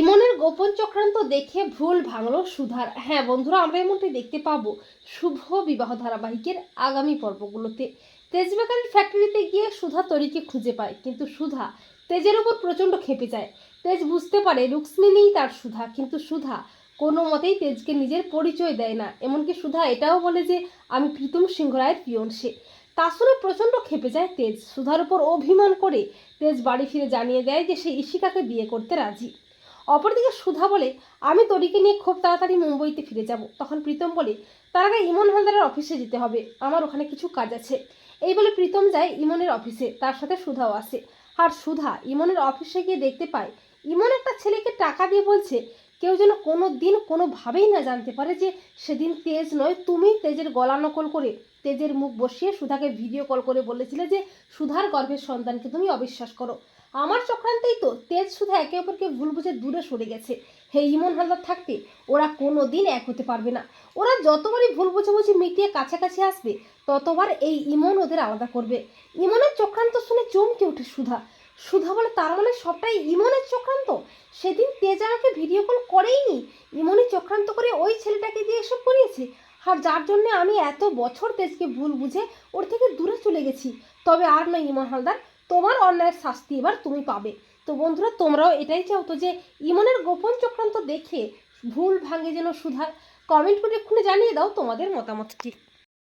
ইমনের গোপন চক্রান্ত দেখে ভুল ভাঙলো সুধার। হ্যাঁ বন্ধুরা, আমরা এমনটি দেখতে পাবো শুভ বিবাহ ধারাবাহিকের আগামী পর্বগুলোতে। তেজ বেকারির ফ্যাক্টরিতে গিয়ে সুধা তরিকে খুঁজে পায়, কিন্তু সুধা তেজের উপর প্রচণ্ড খেপে যায়। তেজ বুঝতে পারে রুক্সমিনিই তার সুধা, কিন্তু সুধা কোনো মতেই তেজকে নিজের পরিচয় দেয় না। এমনকি সুধা এটাও বলে যে, আমি প্রীতম সিংহ রায়ের পিয়ন সে। তা শুনে প্রচণ্ড খেপে যায় তেজ। সুধার উপর অভিমান করে তেজ বাড়ি ফিরে জানিয়ে দেয় যে, সে ইশিকাকে বিয়ে করতে রাজি। অপরদিকে সুধা বলে, আমি তরিকে নিয়ে খুব তাড়াতাড়ি মুম্বইতে ফিরে যাব। তখন প্রীতম বলে, তার আগে ইমন হালদারের অফিসে যেতে হবে। আমার ওখানে কিছু কাজ আছে। এই বলে প্রীতম যায় ইমনের অফিসে। তার সাথে সুধাও আসে। আর সুধা ইমনের অফিসে গিয়ে দেখতে পায়, ইমন একটা ছেলেকে টাকা দিয়ে বলছে, কেউ যেন কোনো দিন কোনোভাবেই না জানতে পারে যে সেদিন তেজ নয়, তুমি তেজের গলা নকল করে তেজের মুখ বসিয়ে সুধাকে ভিডিও কল করে বলেছিলে যে সুধার গর্ভের সন্তানকে তুমি অবিশ্বাস করো। আমার চক্রান্তেই তো তেজ সুধা একে অপরকে ভুল বুঝে দূরে সরে গেছে। হে ইমন হালদার, থাকতে ওরা কোনো দিন এক হতে পারবে না। ওরা যতবারই ভুল বুঝাবুঝি মিটিয়ে কাছাকাছি আসবে, ততবার এই ইমন ওদের আলাদা করবে। ইমনের চক্রান্ত শুনে চমকে ওঠে সুধা। সুধা বলে, তার মানে সবটাই ইমনের চক্রান্ত? সেদিন তেজ আমাকে ভিডিও কল করেইনি। ইমনই চক্রান্ত করে ওই ছেলেটাকে দিয়ে এসব করিয়েছে। আর যার জন্য আমি এত বছর তেজকে ভুল বুঝে ওর থেকে দূরে চলে গেছি। তবে আর নয় ইমন হালদার তোমার অন্যায়ের শাস্তি এবার তুমি পাবে। তো বন্ধুরা, তোমরাও এটাই চাও তো যে ইমনের গোপন চক্রান্ত দেখে ভুল ভাঙে যেন সুধার। কমেন্ট করে এক্ষুনি জানিয়ে দাও তোমাদের মতামতটি।